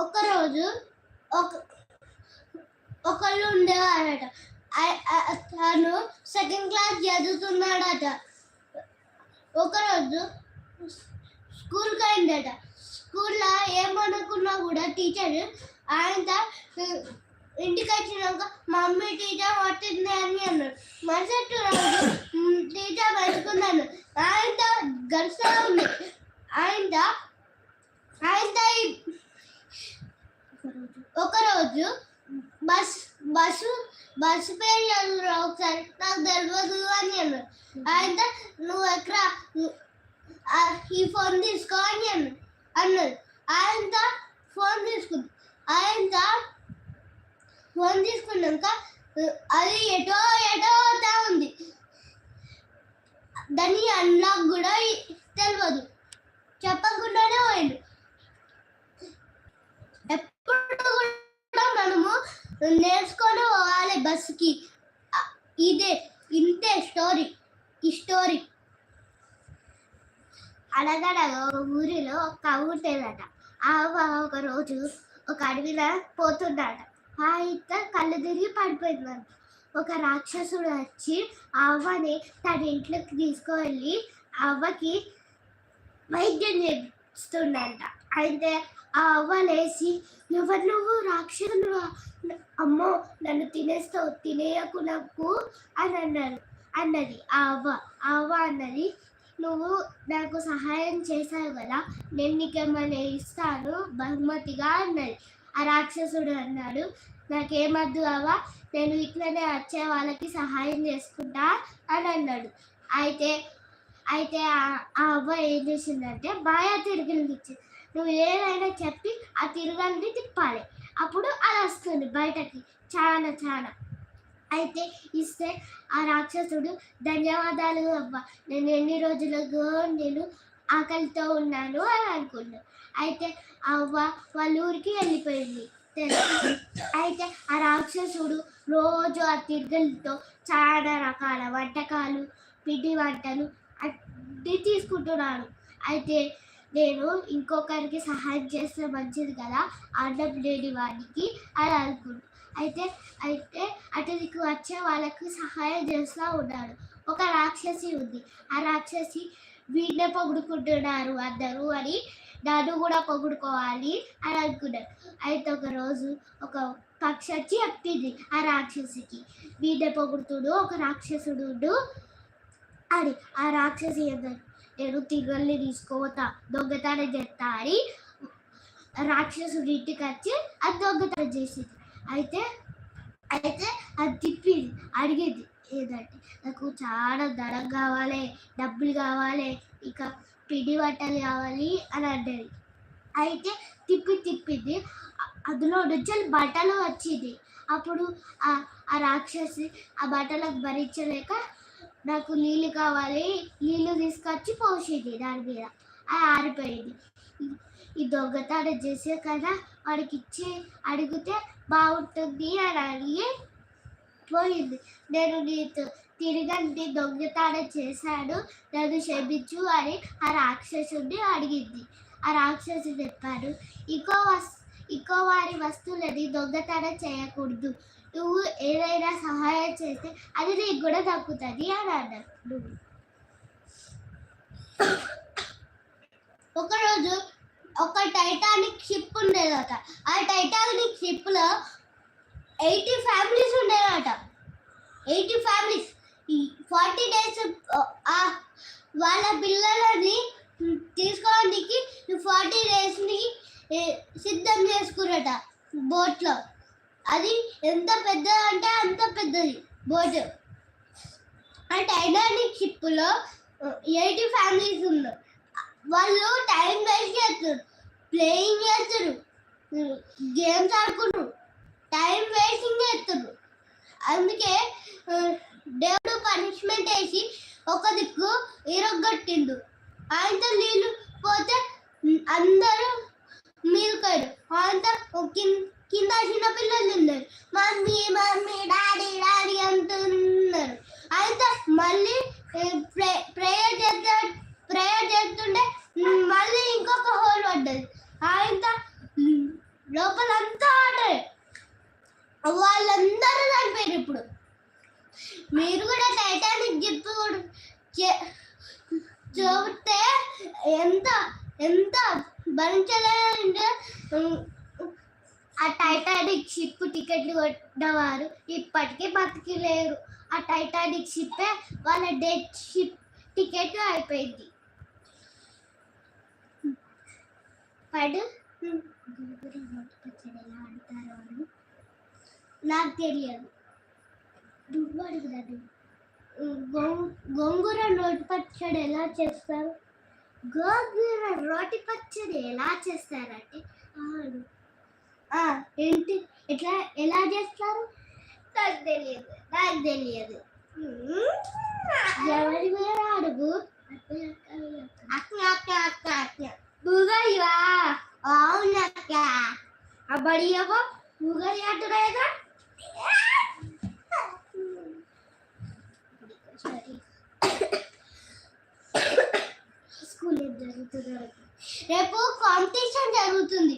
ఒకరోజు ఒక ఒకళ్ళు ఉండేవారట. తను సెకండ్ క్లాస్ చదువుతున్నాడట. ఒకరోజు స్కూల్కి అయిందట. స్కూల్లో ఏమనుకున్నా కూడా టీచర్ ఆయన ఇంటికి వచ్చినాక మమ్మీ టీచర్ పట్టింది అని అన్నాడు. మరుసటి రోజు టీచర్ పెట్టుకున్నాను ఆయన గడుస్తూ ఉంది. ఆయన ఆయన రోజు బస్ బస్సు బస్సు పేరు చదువురా ఒకసారి. నాకు తెలియదు అని అన్నాడు. అయితే నువ్వు ఎక్కడ? ఈ ఫోన్ తీసుకో అని అన్నాడు. అన్నాడు. ఆయన ఫోన్ తీసుకుంది. ఆయన ఫోన్ తీసుకున్నాక అది ఎటో ఎటో అవుతా ఉంది. దాని అన్లాక్ కూడా తెలియదు చెప్పకుండానే పోయిండు ఎప్పుడు కూడా మనము నేర్చుకొని పోవాలి బస్సుకి. ఇదే ఇంతే స్టోరీ ఈ స్టోరీ అడగడగా ఊరిలో ఒక అవ్వ ఉండేదట ఆ అవ్వ ఒక రోజు ఒక అడవిలో పోతుందట ఆ ఇత్త కళ్ళు తిరిగి పడిపోయిందంట ఒక రాక్షసుడు వచ్చి ఆ అవ్వని తన ఇంట్లోకి తీసుకువెళ్ళి ఆ అవ్వకి వైద్యం చేస్తుండంట అయితే ఆ అవ్వలేసి ఎవరు నువ్వు రాక్షసుడు అమ్మో నన్ను తినేస్తావు తినేయకు నాకు అని అన్నారు అన్నది ఆ అవ్వ. ఆ అవ్వ అన్నది నువ్వు నాకు సహాయం చేశావు కదా నేను నీకేమైనా ఇస్తాను బహుమతిగా అన్నది. ఆ రాక్షసుడు అన్నాడు నాకేమద్దు అవ్వ నేను ఇట్లనే వచ్చే వాళ్ళకి సహాయం చేసుకుంటా అని అన్నాడు. అయితే అయితే ఆ- అబ్బాయి అవ్వ ఏం చేసిందంటే బాగా తిరుగులు ఇచ్చింది నువ్వు ఏదైనా చెప్పి ఆ తిరగల్ని తిప్పాలి. అప్పుడు అది వస్తుంది బయటకి. చాలా చాలా అయితే ఇస్తే ఆ రాక్షసుడు ధన్యవాదాలు అవ్వ నేను ఎన్ని రోజులుగా నేను ఆకలితో ఉన్నాను అని అనుకున్నాను అయితే ఆ అవ్వ వాళ్ళ ఊరికి వెళ్ళిపోయింది. అయితే ఆ రాక్షసుడు రోజు ఆ తిరుగులతో చాలా రకాల వంటకాలు పిండి వంటలు తీసుకుంటున్నాను అయితే నేను ఇంకొకరికి సహాయం చేస్తే మంచిది కదా? అన్నం లేని వాడికి అని అనుకుంటు. అయితే అయితే అతనికి వచ్చే వాళ్ళకి సహాయం చేస్తూ ఉన్నాడు. ఒక రాక్షసి ఉంది. ఆ రాక్షసి వీడినే పొగుడుకుంటున్నారు అందరూ అని నన్ను కూడా పొగుడుకోవాలి అని అనుకున్నాడు. అయితే ఒక రోజు ఒక పక్షి వచ్చి చెప్పింది ఆ రాక్షసికి. వీడినే పొగుడుతుడు ఒక రాక్షసుడు అని ఆ రాక్షసి అన్నాడు నేను తిగల్ని తీసుకోతా దొంగతనం చేస్తా అని రాక్షసుడి ఇంటికి వచ్చి అది దొంగతనం చేసింది. అయితే అయితే అది తిప్పింది అడిగింది. ఏదంటే నాకు చాలా ధనం కావాలి డబ్బులు కావాలి ఇక పిండి బట్టలు కావాలి అని అన్నది అయితే తిప్పి తిప్పింది. అందులో నుంచి బట్టలు వచ్చింది. అప్పుడు ఆ ఆ రాక్షసి ఆ బట్టలకు భరించలేక నాకు నీళ్ళు కావాలి నీళ్ళు తీసుకొచ్చి పోసింది దాని మీద. అది ఆరిపోయింది. ఈ- ఈ దొంగతనం చేసే కదా వాడికి ఇచ్చి అడిగితే బాగుంటుంది అని అడిగి పోయింది. నేను నీతో తిరిగి దొంగతనం చేశాను నన్ను క్షమించు అని ఆ రాక్షసుడిని అడిగింది. ఆ రాక్షసుడు చెప్పాడు ఇంకో వస్ ఇంకో వారి వస్తువులని దొంగతనం చేయకూడదు. నువ్వు ఏదైనా సహాయం చేస్తే అది నీకు కూడా దక్కుతుంది అని అన్నాడు ఒకరోజు ఒక టైటానిక్ షిప్ ఉండేదట. ఆ టైటానిక్ షిప్లో ఎయిటీ ఫ్యామిలీస్ ఉండేదట. Eighty families. ఫార్టీ డేస్ వాళ్ళ పిల్లలని తీసుకోవడానికి ఫార్టీ డేస్ని సిద్ధం చేసుకున్నట బోట్లో. అది ఎంత పెద్దది అంటే అంత పెద్దది బోట్ ఆ టైటానిక్ షిప్లో ఎయిటీ ఫ్యామిలీస్ ఉన్నారు. వాళ్ళు టైం వేస్ట్ చేస్తారు ప్లేయింగ్ చేస్తారు గేమ్స్ ఆడుకుంటారు టైం వేస్టింగ్ చేస్తారు. అందుకే దేవుడు పనిష్మెంట్ వేసి ఒక దిక్కు ఇరగొట్టిండు. ఆయనతో నీళ్ళు పోతే అందరూ మీరుకారు ఆయనతో కింద కింద చిన్న పిల్లలు ఉన్నారు. మమ్మీ మమ్మీ డాడీ డాడీ అంటున్నారు. అయితే మళ్ళీ ప్రేయర్ చేస్తే ప్రేయర్ చేస్తుంటే మళ్ళీ ఇంకొక హోల్ పడ్డది. ఆయన లోపలంతా ఆడరు వాళ్ళందరూ చనిపోయారు ఇప్పుడు. మీరు కూడా టైటానిక్ జిప్ చూస్తే ఎంత ఎంత భరించలేదంటే ఆ టైటానిక్ షిప్ టికెట్లు కొట్టేవారు ఇప్పటికీ బతికి లేరు ఆ టైటానిక్ షిప్పే వాళ్ళ డెత్ షిప్ టికెట్ అయిపోయింది. పడు. పచ్చడి ఎలా నాకు తెలియదు. నువ్వు అడుగుదాడు గోంగూర రోటి పచ్చడి ఎలా చేస్తారు? గోంగూర రోటి పచ్చడి ఎలా చేస్తారంటే అవును ఏంటి? ఎట్లా ఎలా చేస్తారు? నాకు తెలియదు నాకు తెలియదు. ఎవరి మీద అడుగు? అక్క అక్క అక్క అవునక్క స్కూల్ జరుగుతుందో రేపు కాంపిటీషన్ జరుగుతుంది.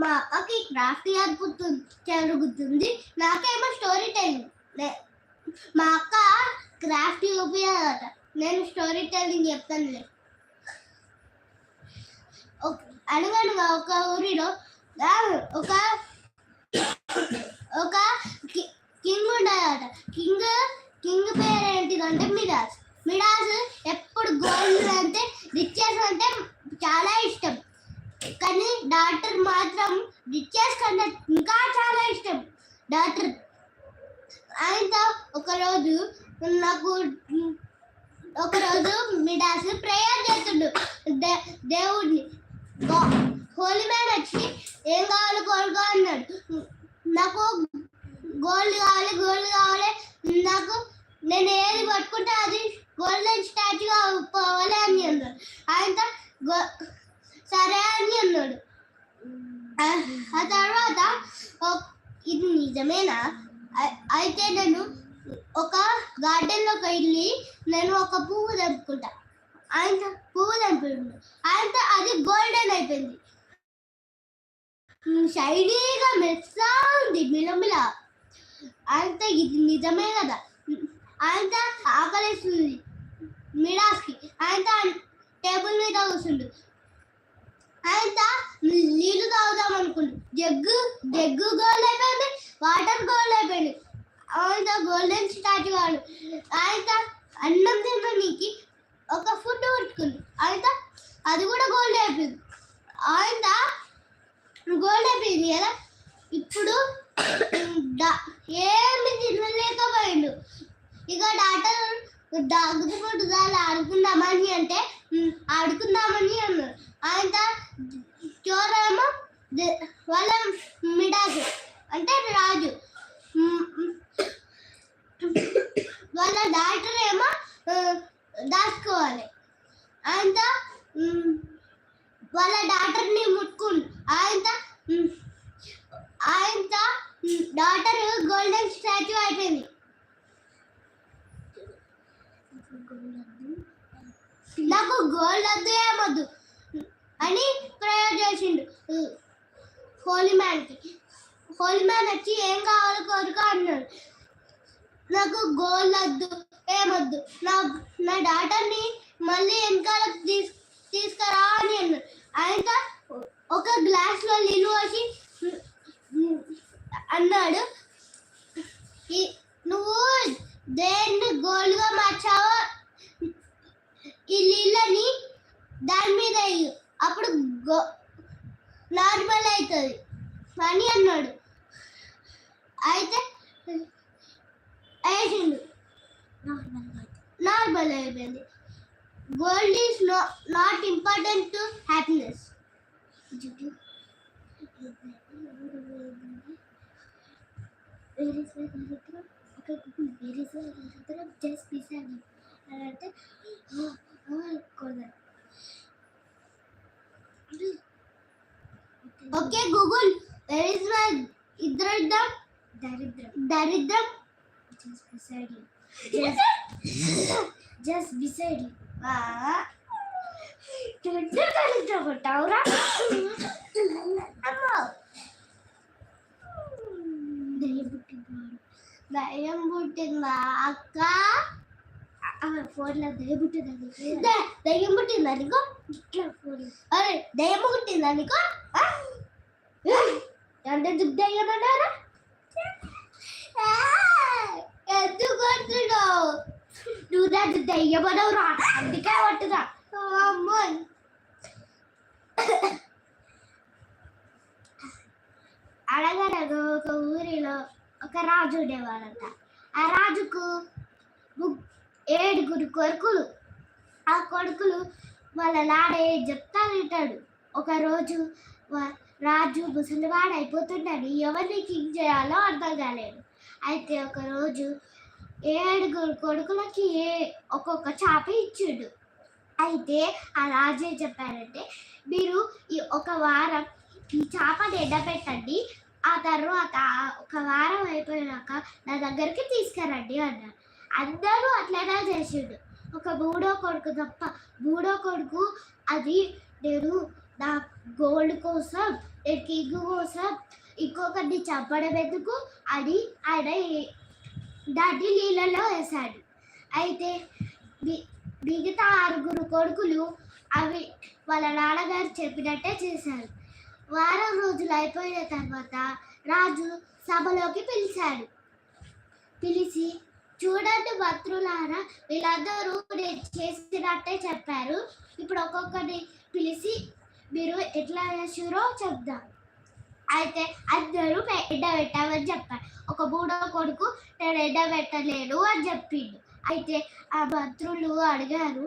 మా అక్కకి క్రాఫ్ట్ అద్భుతం జరుగుతుంది. నాకేమో స్టోరీ టెల్లింగ్ మా అక్క క్రాఫ్ట్ ఉపయోగ నేను స్టోరీ టెల్లింగ్ చెప్తానులే. ఒక- అనగనగా ఒక ఊరిలో ఒక ఒక కి- కింగ్ ఉండదట కింగ్ కింగ్ పేరు ఏంటిదంటే మిడాస్. మిడాస్ ఎప్పుడు గోల్డ్ అంటే రిచెస్ అంటే చాలా ఇష్టం. కానీ డాక్టర్ మాత్రం రిచెస్ కన్నా ఇంకా చాలా ఇష్టం. డాక్టర్ ఆయనతో ఒకరోజు నాకు ఒకరోజు మిడాస్ ప్రేయర్ చేస్తుండు. దే- దేవుడిని హోలీ మ్యాన్ వచ్చి ఏం కావాలి కోరుకో అన్నాడు. నాకు గోల్డ్ కావాలి గోల్డ్ కావాలి. నాకు నేను ఏది పట్టుకుంటే అది గోల్డెన్ స్టాచ్యూ పోవాలి అని అన్నాడు. ఆయనతో గో సరే అని అన్నాడు. ఆ- తర్వాత ఇది నిజమేనా? అయితే నేను ఒక గార్డెన్లోకి వెళ్ళి నేను ఒక పువ్వు తెంపుకుంటా. ఆయన పువ్వు తెంపుకుంటా ఆయన అది గోల్డెన్ అయిపోయింది. షైనీగా మెస్సా ఉంది మిలమిల. ఆయన ఇది నిజమే కదా? ఆయన ఆకలిస్తుంది. మిడాస్కి ఆయన టేబుల్ మీద కూర్చుండు. ఆయన నీళ్ళు తాగుదాం అనుకుంటు. జగ్గు జగ్గు గోల్డ్ అయిపోయింది వాటర్ గోల్డ్ అయిపోయింది. ఆయన గోల్డెన్ స్టాచ్యూ వాడు. ఆయన అన్నం తినడానికి ఒక ఫుడ్ పట్టుకుంది ఆయన అది కూడా గోల్డ్ అయిపోయింది. ఆయన గోల్డ్ అయిపోయింది కదా? ఇప్పుడు ఏమి తినలేకపోయిండు. ఇక డాక్టర్ దగ్గుతున్నట్టు దాన్ని ఆడుకుందామని అంటే ఆడుకుందామని అన్నాడు. ఆయన చోరేమో వాళ్ళ మిడాజు అంటే రాజు వాళ్ళ డాక్టర్ ఏమో దాచుకోవాలి. ఆయన వాళ్ళ డాక్టర్ని ముట్టుకుండు ఆయన ఉమ్, ఆయన డాటర్ గోల్డెన్ స్టాచ్యూ అయిపోయింది. నాకు గోల్డ్ వద్దు ఏమొద్దు. అని ప్రేయర్ చేసిండు. హోలీ మ్యాన్కి. హోలీ మ్యాన్ వచ్చి ఏం కావాలో కోరిక అన్నాడు. నాకు గోల్డ్ వద్దు ఏమొద్దు నా నా డాటర్ని మళ్ళీ వెనకాల తీసు తీసుకురా అని అన్నాడు. ఆయన ఒక గ్లాస్లో నీళ్ళు పోసి అన్నాడు. ఈ- నువ్వు దేన్ని గోల్డ్గా మార్చావో ఈ నీళ్ళని దాని మీద వేయు. అప్పుడు గో నార్మల్ అవుతుంది. అని అన్నాడు. అయితే వేసిండు నార్మల్ అయిపోయింది. Gold is not important to happiness వేరే సార్ మై దరిద్రం ఓకే జస్ట్ బిసైడ్ మీ అని అంటే okay Google where is my ఇద్దరిద్రం దరిద్రం. దరిద్రం just beside you just beside you Dodda దరిద్రం కొట్టావురా అమ్మా దయ్యం పుట్టింది దయ్యం పుట్టిందా అక్క ఫోన్లో దయ్యం పుట్టింది దయ్యం పుట్టింది అనుకో ఇట్లా ఫోన్ అరే దయ్యం పుట్టింది అనుకో అంటే దయ్యం అన్నారా ఎందుకు కొడుతున్నావు నువ్వు దాన్ని దయ్యం అనవు రా అందుకే పట్టుదా అమ్మో ఒక ఊరిలో ఒక రాజు ఉండేవాడంట ఆ రాజుకు ఏడుగురు కొడుకులు. ఆ కొడుకులు వాళ్ళ లాడే చెప్తా వింటాడు. ఒకరోజు రాజు ముసలివాడు అయిపోతున్నాడు ఎవరిని కింగ్ చేయాలో అర్థం కాలేదు. అయితే ఒకరోజు ఏడుగురు కొడుకులకి ఏ- ఒక్కొక్క చేప ఇచ్చిండు. అయితే ఆ రాజు ఏం చెప్పారంటే మీరు ఈ ఒక వారం ఈ చేపని ఎండబెట్టండి ఆ తర్వాత ఒక వారం అయిపోయినాక నా దగ్గరికి తీసుకురండి అన్నారు అందరూ అట్లనే చేసిండు. ఒక మూడో కొడుకు తప్ప మూడో కొడుకు అది నేను నా గోల్డ్ కోసం నేను కింగ్ కోసం ఇంకొకరిని చంపడం ఎందుకు అని ఆయన ఏ- దాన్ని నీళ్ళలో వేశాడు. అయితే మిగతా ఆరుగురు కొడుకులు అవి వాళ్ళ నాన్నగారు చెప్పినట్టే చేశారు. వారం రోజులు అయిపోయిన తర్వాత రాజు సభలోకి పిలిచాడు. పిలిచి చూడండి మంత్రులారా వీళ్ళందరూ నేను చేసినట్టే చెప్పారు. ఇప్పుడు ఒక్కొక్కరిని పిలిచి మీరు ఎట్లా చేసారో చెప్దాం. అయితే అందరూ ఎండ పెట్టామని చెప్పారు. ఒక మూడో కొడుకు నేను ఎండ పెట్టలేను అని చెప్పిండు. అయితే ఆ మంత్రులు అడిగారు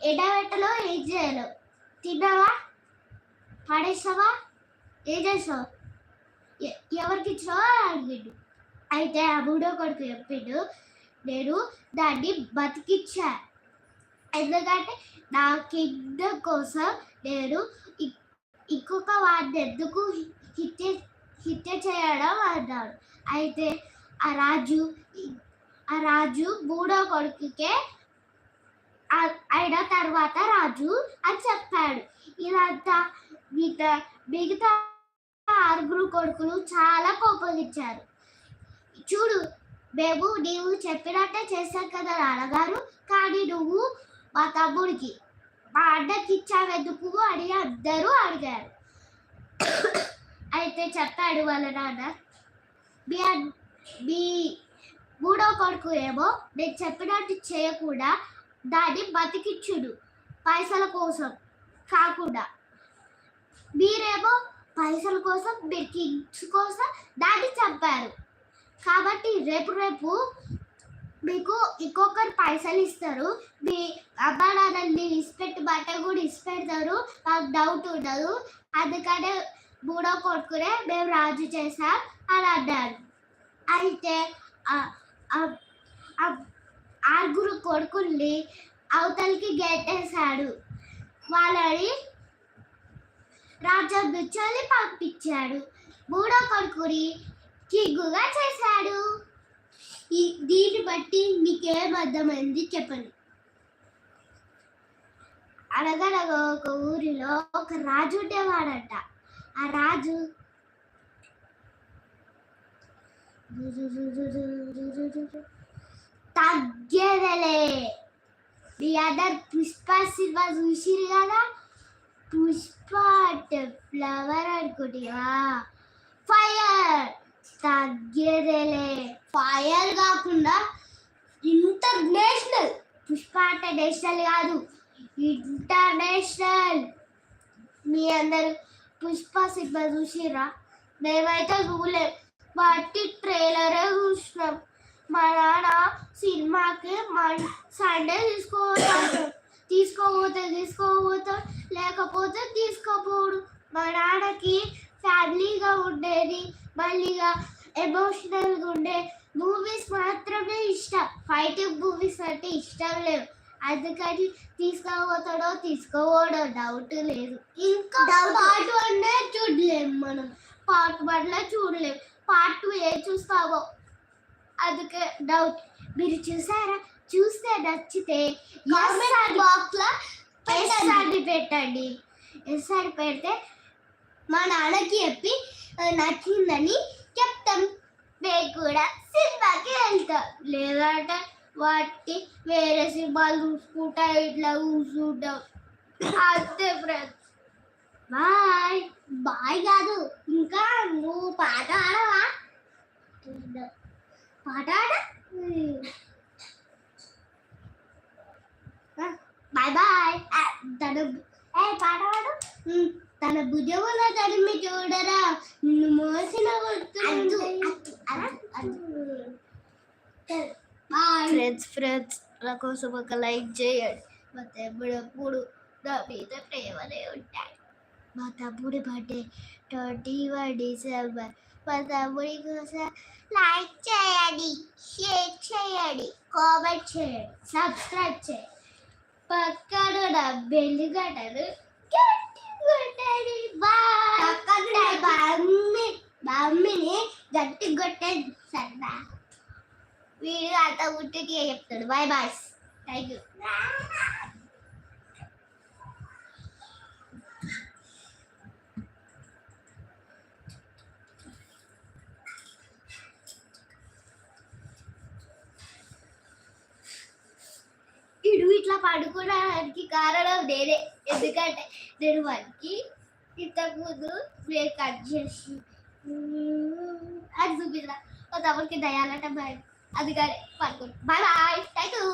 ఎండ పెట్టలో ఏం చేయాలి తిన్నావా? పడేసావా? ఏం చేసావు? ఎవరికి ఇచ్చినావా? అని అడిగిండు. అయితే ఆ మూడో కొడుకు చెప్పిండు నేను దాన్ని బతికిచ్చా ఎందుకంటే నా కింద కోసం నేను ఇంకొక వాడిని ఎందుకు హిత్య హిత్య చేయడం అన్నాడు అయితే ఆ రాజు ఆ రాజు మూడో కొడుకుకే అయిన తర్వాత రాజు అని చెప్పాడు ఇదంతా మిగతా మిగతా ఆరుగురు కొడుకులు చాలా కోపగించారు చూడు మేము నీవు చెప్పినట్టే చేశాను కదా నాన్నగారు. కానీ నువ్వు మా తమ్ముడికి మా అన్నకి ఇచ్చావెందుకు అని అందరూ అడిగారు. అయితే చెప్పాడు వాళ్ళ నాన్న మీ మీ మూడో కొడుకు ఏమో నేను చెప్పినట్టు చేయకుండా దాన్ని బతికిచ్చుడు పైసల కోసం కాకుండా. మీరేమో పైసల కోసం మీరు కింగ్స్ కోసం కాబట్టి రేపు రేపు మీకు ఇంకొకరు పైసలు ఇస్తారు. మీ అమ్మా నాన్నల్ని ఇసిపెట్టి బట్ట కూడా ఇసిపెడతారు మాకు డౌట్ ఉండదు. అందుకనే మూడో కొడుకునే మేము రాజు చేసాం అని అన్నారు. అయితే ఆరుగురు కొడుకుల్ని అవతలికి గెట్టేశాడు. వాళ్ళని రాజ్యం నుంచి పంపించాడు. మూడో కొడుకుని కింగుగా చేశాడు. దీన్ని బట్టి మీకేం అర్థమైంది చెప్పండి. అనగనగా ఒక ఊరిలో ఒక రాజు ఉండేవాడంట. ఆ రాజు తగ్గేదలే. మీ అందరు పుష్ప సినిమా చూసిరు కదా? పుష్ప అంటే ఫ్లవర్ అనుకుంటా. ఫైర్! తగ్గేదేలే. ఫైర్ కాకుండా ఇంటర్నేషనల్ పుష్ప అంటే నేషనల్ కాదు ఇంటర్నేషనల్ మీ అందరు పుష్ప సినిమా చూసిరా మేమైతే చూడలేం. బట్టి ట్రైలరే చూసినాం. మా నాన్న సినిమాకి సండే తీసుకోవచ్చు తీసుకోబోతే తీసుకోపోతాడు లేకపోతే తీసుకోపోడు. మా నాన్నకి ఫ్యామిలీగా ఉండేది. మళ్ళీగా ఎమోషనల్గా ఉండే మూవీస్ మాత్రమే ఇష్టం. ఫైటింగ్ మూవీస్ అంటే ఇష్టం లేవు అందుకని తీసుకోపోతాడో తీసుకోపోడో డౌట్ లేదు. ఇంకా పార్ట్ వన్ చూడలేము మనం. పార్ట్ వన్లో చూడలేము పార్ట్ టూ ఏ చూస్తావో? అందుకే డౌట్ మీరు చూసారా? చూస్తే నచ్చితే కామెంట్ బాక్స్లో ఎస్ అని పెట్టండి. ఎస్ అని పెడితే మా నాన్నకి చెప్పి నచ్చిందని చెప్తాం. మేము కూడా సినిమాకి వెళ్తాం. లేదంటే వాటి వేరే సినిమాలు చూసుకుంటా ఇట్లా కూర్చుంటాం. అంతే ఫ్రెండ్స్ బాయ్ బాయ్ కాదు ఇంకా నువ్వు పాట ఆడవా పాట ఆడ బాయ్ బాయ్ తను ఏ పాట ఆడు తన భుజముల తడిమి చూడరా? నిన్ను మోసిన ఫ్రెండ్స్ ఫ్రెండ్స్ నా కోసం ఒక లైక్ చేయండి. మా తమ్ముడు ఎప్పుడు నా మీద ప్రేమనే ఉంటాయి. మా తమ్ముడి బర్త్డే ట్వంటీ వన్ డిసెంబర్ మా తమ్ముడి కోసం లైక్ చేయండి షేర్ చేయండి కామెంట్ చేయండి సబ్స్క్రైబ్ చేయండి. పక్కన బెల్లి గంటలు గట్టి కొట్టండి పక్కన బమ్మి బమ్మిని గట్టి కొట్టండి సరదా వీడు అంత ఉట్టికి చెప్తాడు బాయ్ బాయ్ థ్యాంక్ యూ ఇడు ఇట్లా పడుకోవడానికి కారణం నేనే ఎందుకంటే నేను వానికి ఇంతకుముందు నేను కట్ చేసి అది చూపిద్దా ఒక తమకి దయాలట భయం అది కానీ పడుకుంటు బాయ్ బాయ్ థ్యాంక్ యూ